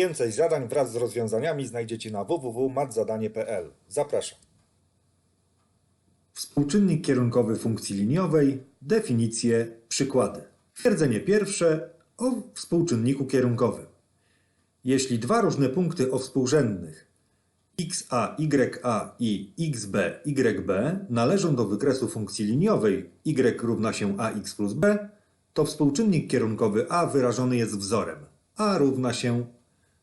Więcej zadań wraz z rozwiązaniami znajdziecie na www.matzadanie.pl. Zapraszam. Współczynnik kierunkowy funkcji liniowej, definicje, przykłady. Twierdzenie pierwsze o współczynniku kierunkowym. Jeśli dwa różne punkty o współrzędnych xa, ya i xb, yb należą do wykresu funkcji liniowej y równa się ax plus b, to współczynnik kierunkowy a wyrażony jest wzorem a równa się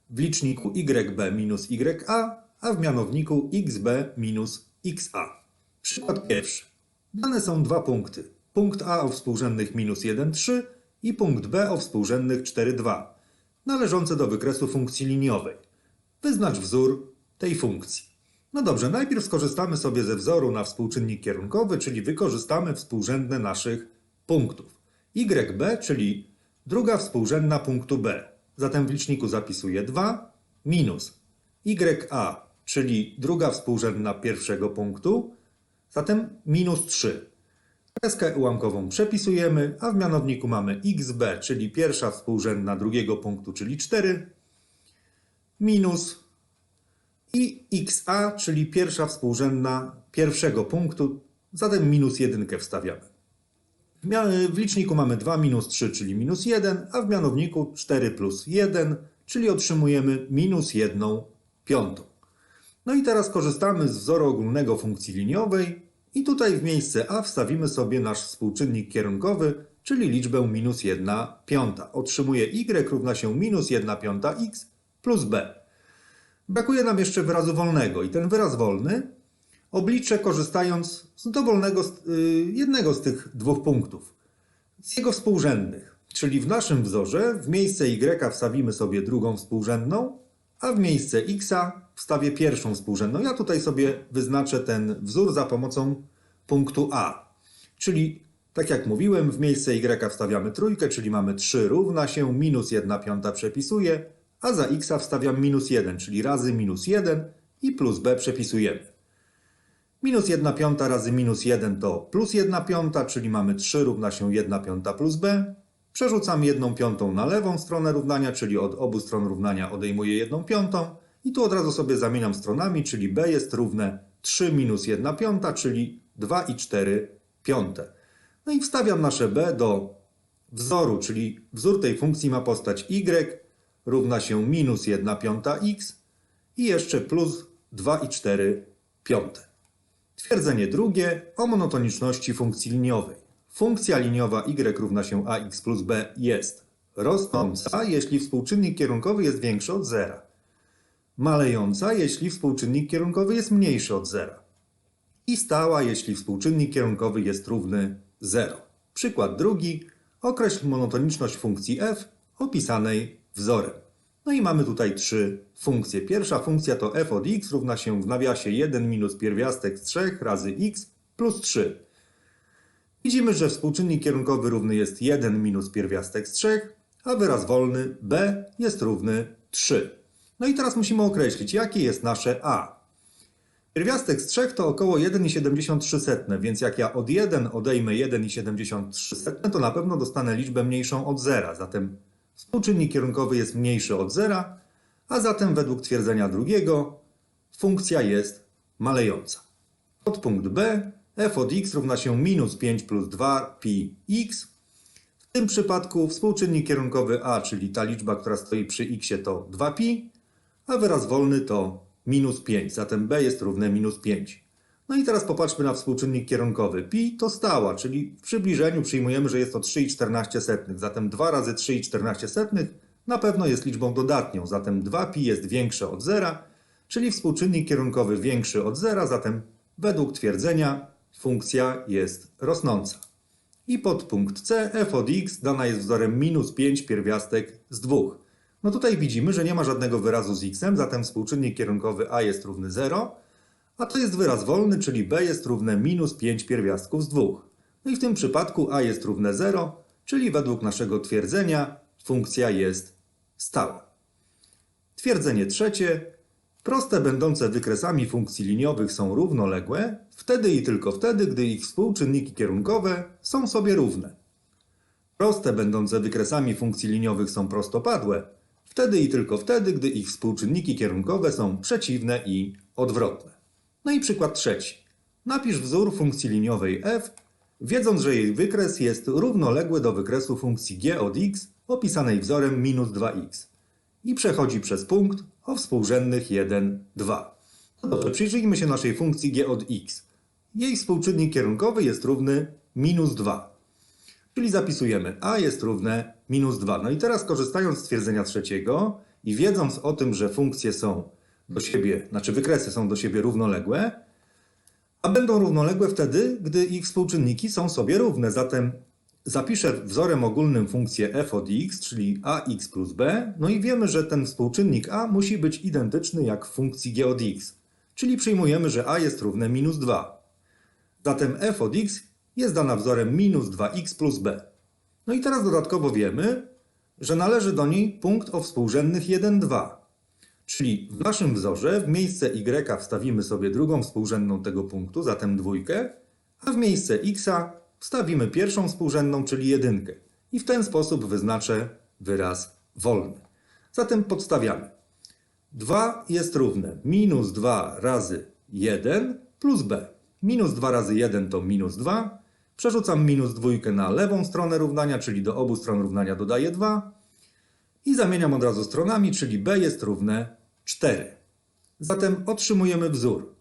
w liczniku yb minus ya, a w mianowniku xb minus xa. Przykład pierwszy. Dane są dwa punkty. Punkt A o współrzędnych minus 1, 3 i punkt B o współrzędnych 4, 2, należące do wykresu funkcji liniowej. Wyznacz wzór tej funkcji. No dobrze, najpierw skorzystamy sobie ze wzoru na współczynnik kierunkowy, czyli wykorzystamy współrzędne naszych punktów. YB, czyli druga współrzędna punktu B. Zatem w liczniku zapisuję 2 minus YA, czyli druga współrzędna pierwszego punktu, zatem minus 3. Kreskę ułamkową przepisujemy, a w mianowniku mamy xb, czyli pierwsza współrzędna drugiego punktu, czyli 4, minus i xa, czyli pierwsza współrzędna pierwszego punktu, zatem minus jedynkę wstawiamy. W liczniku mamy 2 minus 3, czyli minus 1, a w mianowniku 4 plus 1, czyli otrzymujemy minus 1 piątą. No i teraz korzystamy z wzoru ogólnego funkcji liniowej i tutaj w miejsce a wstawimy sobie nasz współczynnik kierunkowy, czyli liczbę minus 1 piąta. Otrzymuje y równa się minus 1 piąta x plus b. Brakuje nam jeszcze wyrazu wolnego i ten wyraz wolny obliczę korzystając z dowolnego, y, jednego z tych dwóch punktów, z jego współrzędnych. Czyli w naszym wzorze w miejsce y wstawimy sobie drugą współrzędną, a w miejsce x wstawię pierwszą współrzędną. Ja tutaj sobie wyznaczę ten wzór za pomocą punktu A. Czyli, tak jak mówiłem, w miejsce y wstawiamy trójkę, czyli mamy 3 równa się, minus 1 piąta przepisuję, a za x wstawiam minus 1, czyli razy minus 1 i plus b przepisujemy. Minus 1 piąta razy minus 1 to plus 1 piąta, czyli mamy 3 równa się 1 piąta plus b. Przerzucam 1 piątą na lewą stronę równania, czyli od obu stron równania odejmuję 1 piątą. I tu od razu sobie zamieniam stronami, czyli b jest równe 3 minus 1 piąta, czyli 2 i 4 piąte. No i wstawiam nasze b do wzoru, czyli wzór tej funkcji ma postać y równa się minus 1 piąta x i jeszcze plus 2 i 4 piąte. Twierdzenie drugie o monotoniczności funkcji liniowej. Funkcja liniowa y równa się ax plus b jest rosnąca, jeśli współczynnik kierunkowy jest większy od zera. Malejąca, jeśli współczynnik kierunkowy jest mniejszy od zera. I stała, jeśli współczynnik kierunkowy jest równy 0. Przykład drugi. Określ monotoniczność funkcji f opisanej wzorem. No i mamy tutaj trzy funkcje. Pierwsza funkcja to f od x równa się w nawiasie 1 minus pierwiastek z 3 razy x plus 3. Widzimy, że współczynnik kierunkowy równy jest 1 minus pierwiastek z 3, a wyraz wolny b jest równy 3. No i teraz musimy określić, jakie jest nasze a. Pierwiastek z 3 to około 1,73, więc jak ja od 1 odejmę 1,73, to na pewno dostanę liczbę mniejszą od 0. Zatem współczynnik kierunkowy jest mniejszy od 0, a zatem według twierdzenia drugiego funkcja jest malejąca. Podpunkt B f od x równa się minus 5 plus 2 pi x. W tym przypadku współczynnik kierunkowy a, czyli ta liczba, która stoi przy x to 2pi, a wyraz wolny to minus 5, zatem b jest równe minus 5. No i teraz popatrzmy na współczynnik kierunkowy. Pi to stała, czyli w przybliżeniu przyjmujemy, że jest to 3,14, zatem 2 razy 3,14 na pewno jest liczbą dodatnią, zatem 2pi jest większe od 0, czyli współczynnik kierunkowy większy od 0, zatem według twierdzenia funkcja jest rosnąca. I podpunkt C f od x dana jest wzorem minus 5 pierwiastek z 2. No tutaj widzimy, że nie ma żadnego wyrazu z x, zatem współczynnik kierunkowy a jest równy 0, a to jest wyraz wolny, czyli b jest równe minus 5 pierwiastków z 2. No i w tym przypadku a jest równe 0, czyli według naszego twierdzenia funkcja jest stała. Twierdzenie trzecie. Proste będące wykresami funkcji liniowych są równoległe wtedy i tylko wtedy, gdy ich współczynniki kierunkowe są sobie równe. Proste będące wykresami funkcji liniowych są prostopadłe Wtedy i tylko wtedy, gdy ich współczynniki kierunkowe są przeciwne i odwrotne. No i przykład trzeci. Napisz wzór funkcji liniowej f, wiedząc, że jej wykres jest równoległy do wykresu funkcji g od x opisanej wzorem minus 2x i przechodzi przez punkt o współrzędnych 1, 2. No dobrze, przyjrzyjmy się naszej funkcji g od x. Jej współczynnik kierunkowy jest równy minus 2. Czyli zapisujemy a jest równe minus 2. No i teraz korzystając z stwierdzenia trzeciego i wiedząc o tym, że funkcje są do siebie, znaczy wykresy są do siebie równoległe, a będą równoległe wtedy, gdy ich współczynniki są sobie równe. Zatem zapiszę wzorem ogólnym funkcję f od x, czyli ax plus b, no i wiemy, że ten współczynnik a musi być identyczny jak w funkcji g od x, czyli przyjmujemy, że a jest równe minus 2. Zatem f od x jest dana wzorem minus 2x plus b. No i teraz dodatkowo wiemy, że należy do niej punkt o współrzędnych 1, 2. Czyli w naszym wzorze w miejsce y wstawimy sobie drugą współrzędną tego punktu, zatem dwójkę, a w miejsce x wstawimy pierwszą współrzędną, czyli jedynkę. I w ten sposób wyznaczę wyraz wolny. Zatem podstawiamy. 2 jest równe minus 2 razy 1 plus b. Minus 2 razy 1 to minus 2. Przerzucam minus dwójkę na lewą stronę równania, czyli do obu stron równania dodaję 2. I zamieniam od razu stronami, czyli b jest równe 4. Zatem otrzymujemy wzór.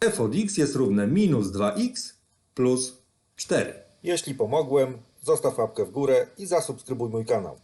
f od x jest równe minus 2x plus 4. Jeśli pomogłem, zostaw łapkę w górę i zasubskrybuj mój kanał.